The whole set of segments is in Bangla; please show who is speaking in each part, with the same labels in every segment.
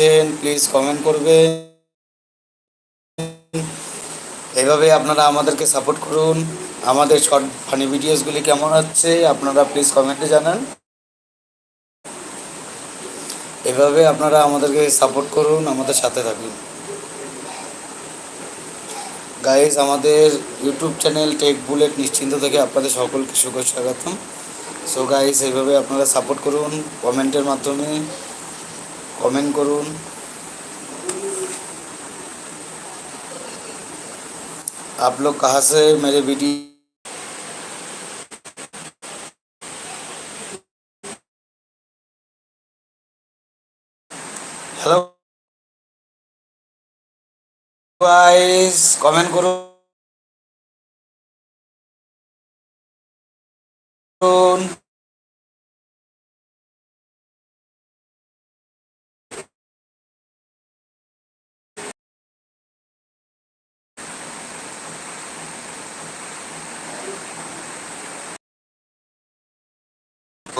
Speaker 1: দেখছেন প্লিজ কমেন্ট করবেন। এভাবে আপনারা আমাদেরকে সাপোর্ট করুন। আমাদের শর্ট ফানি ভিডিওসগুলি কেমন হচ্ছে, আপনারা প্লিজ কমেন্টে জানান। এভাবে আপনারা আমাদেরকে সাপোর্ট করুন, আমাদের সাথে থাকুন। গাইজ আমাদের ইউটিউব চ্যানেল টেক বুলেট নিশ্চিন্ত থেকে আপনাদের সকলকে শুভ স্বাগতম সো গাইজ এইভাবে আপনারা সাপোর্ট করুন কমেন্টের মাধ্যমে। কমেন্ট করুন आप लोग कहाँ से मेरे वीडियो হ্যালো গাইস কমেন্ট করুন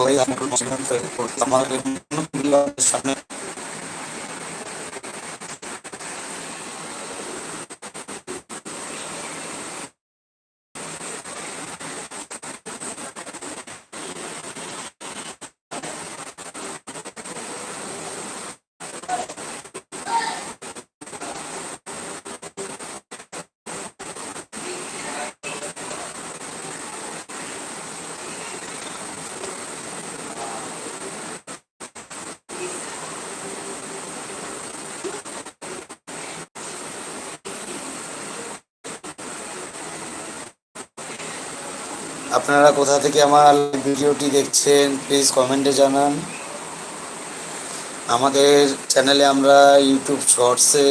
Speaker 1: puede dar un conocimiento de por qué la madre no la. আপনারা কোথা থেকে আমার ভিডিওটি দেখছেন প্লিজ কমেন্টে জানান। আমাদের চ্যানেলে আমরা ইউটিউব শর্টসে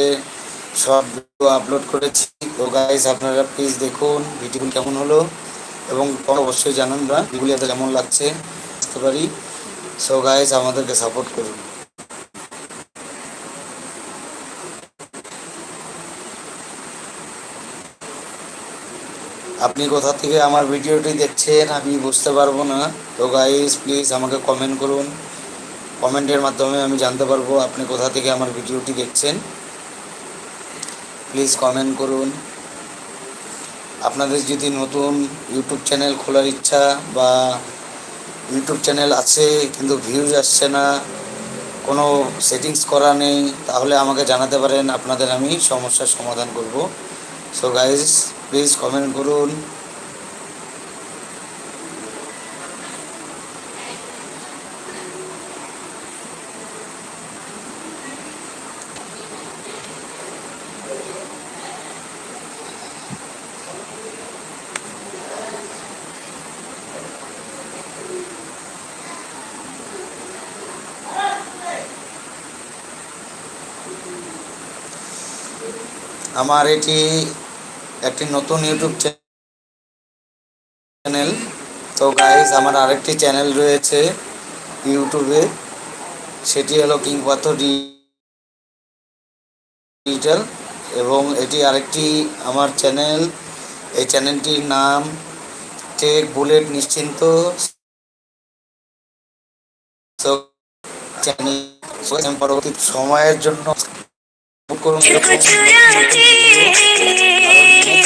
Speaker 1: সব ভিডিও আপলোড করেছি। তো গাইজ আপনারা প্লিজ দেখুন ভিডিওগুলি কেমন হলো এবং অবশ্যই জানান না ভিডিওগুলি এত কেমন লাগছে, বুঝতে পারি? সো গাইজ আমাদেরকে সাপোর্ট করুন। আপনি কোথা থেকে আমার ভিডিওটি দেখছেন আমি বুঝতে পারব না। তো গাইজ প্লিজ আমাকে কমেন্ট করুন। কমেন্টের মাধ্যমে আমি জানতে পারব আপনি কোথা থেকে আমার ভিডিওটি দেখছেন। প্লিজ কমেন্ট করুন। আপনাদের যদি নতুন ইউটিউব চ্যানেল খোলার ইচ্ছা বা ইউটিউব চ্যানেল আছে কিন্তু ভিউজ আসছে না, কোনো সেটিংস করা নেই, তাহলে আমাকে জানাতে পারেন, আপনাদের আমি সমস্যার সমাধান করব। সো গাইজ প্লিজ কমেন্ট করুন। আমার এটি একটি নতুন ইউটিউব চ্যানেল তো গাইজ আমার আরেকটি চ্যানেল রয়েছে ইউটিউবে সেটি হলো কিংপাথর ডিজিটাল এবং এটি আরেকটি আমার চ্যানেল এই চ্যানেলটির নাম টেক বুলেট নিশ্চিন্ত চ্যানেল পরবর্তী সময়ের জন্য করুন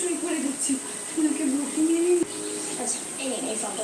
Speaker 2: সই
Speaker 1: করে দিচ্ছি। ওনাকে ব্লকিং এনে আচ্ছা এই এই ফটো